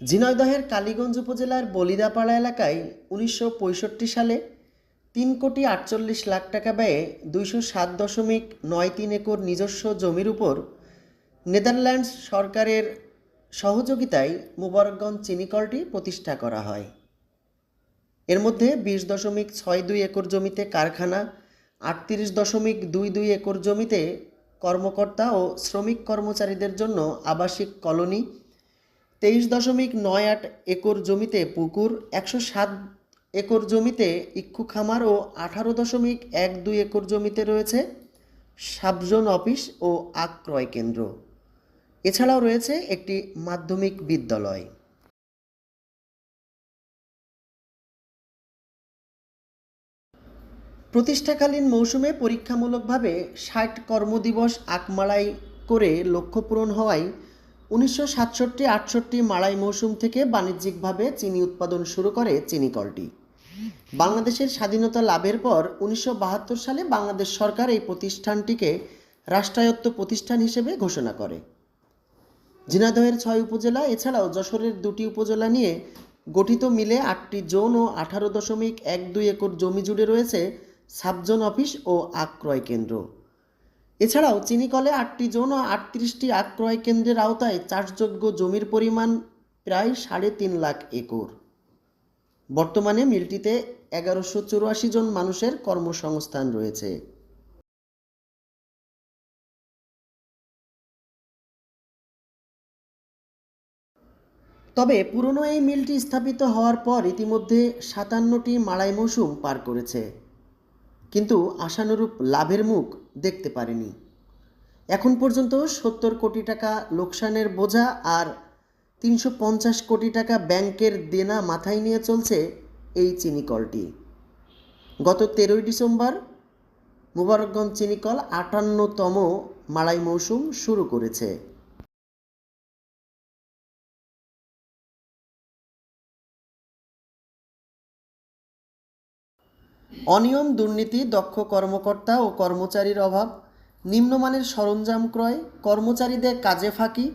ঝিনাইদহের কালীগঞ্জ উপজেলার বলিদাপাড়া এলাকায় উনিশশো পঁয়ষট্টি সালে তিন কোটি আটচল্লিশ লাখ টাকা ব্যয়ে দুইশো সাত দশমিক নয় তিন একর নিজস্ব জমির উপর নেদারল্যান্ডস সরকারের সহযোগিতায় মুবারকগঞ্জ চিনিকলটি প্রতিষ্ঠা করা হয়। এর মধ্যে বিশ দশমিক ছয় দুই একর জমিতে কারখানা, আটত্রিশ দশমিক দুই দুই একর জমিতে কর্মকর্তা ও শ্রমিক কর্মচারীদের জন্য আবাসিক কলোনি তেইশ দশমিক নয় আট একর জমিতে পুকুর, একশো সাত একর জমিতে ইক্ষু খামার ও আঠারো দশমিক এক দুই একর জমিতে রয়েছে সাবজোন অফিস ও আক্রয় কেন্দ্র। এছাড়াও রয়েছে একটি মাধ্যমিক বিদ্যালয়। প্রতিষ্ঠাকালীন মৌসুমে পরীক্ষামূলকভাবে ষাট কর্মদিবস আকমাড়াই করে লক্ষ্য পূরণ হওয়ায় উনিশশো সাতষট্টি আটষট্টি মাড়াই মৌসুম থেকে বাণিজ্যিকভাবে চিনি উৎপাদন শুরু করে চিনিকলটি বাংলাদেশের স্বাধীনতা লাভের পর উনিশশো বাহাত্তর সালে বাংলাদেশ সরকার এই প্রতিষ্ঠানটিকে রাষ্ট্রায়ত্ত প্রতিষ্ঠান হিসেবে ঘোষণা করে। ঝিনাইদহের ছয় উপজেলা, এছাড়াও যশোরের দুটি উপজেলা নিয়ে গঠিত মিলে আটটি জোন ও আঠারো দশমিক এক দুই একর জমি জুড়ে রয়েছে সাবজোন অফিস ও আক্রয় কেন্দ্র। এছাড়াও চিনিকলে আটটি জোন ও আটত্রিশটি আক্রয় কেন্দ্রের আওতায় চাষযোগ্য জমির পরিমাণ প্রায় সাড়ে তিন লাখ একর। বর্তমানে মিলটিতে এগারোশো চুরাশি জন মানুষের কর্মসংস্থান রয়েছে। তবে পুরনো এই মিলটি স্থাপিত হওয়ার পর ইতিমধ্যে সাতান্নটি মাড়াই মৌসুম পার করেছে। কিন্তু আশানুরূপ লাভের মুখ দেখতে পারেনি। এখন পর্যন্ত সত্তর কোটি টাকা লোকসানের বোঝা আর তিনশো পঞ্চাশ কোটি টাকা ব্যাংকের দেনা মাথায় নিয়ে চলছে এই চিনিকলটি গত তেরোই ডিসেম্বর মুবারকগঞ্জ চিনিকল আটান্নতম মাড়াই মৌসুম শুরু করেছে। অনিয়ম, দুর্নীতি, দক্ষ কর্মকর্তা ও কর্মচারীর অভাব, নিম্নমানের সরঞ্জাম ক্রয়, কর্মচারীদের কাজে ফাঁকি,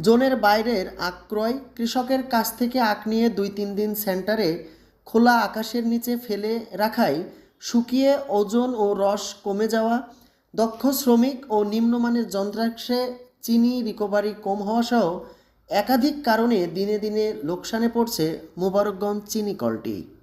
জোনের বাইরের আক্রয় কৃষকের কাছ থেকে আখ নিয়ে দুই তিন দিন সেন্টারে খোলা আকাশের নিচে ফেলে রাখায় শুকিয়ে ওজন ও রস কমে যাওয়া, দক্ষ শ্রমিক ও নিম্নমানের যন্ত্রাংশে চিনি রিকভারি কম হওয়া সহ একাধিক কারণে দিনে দিনে লোকসানে পড়ছে মোবারকগঞ্জ চিনি কলটি।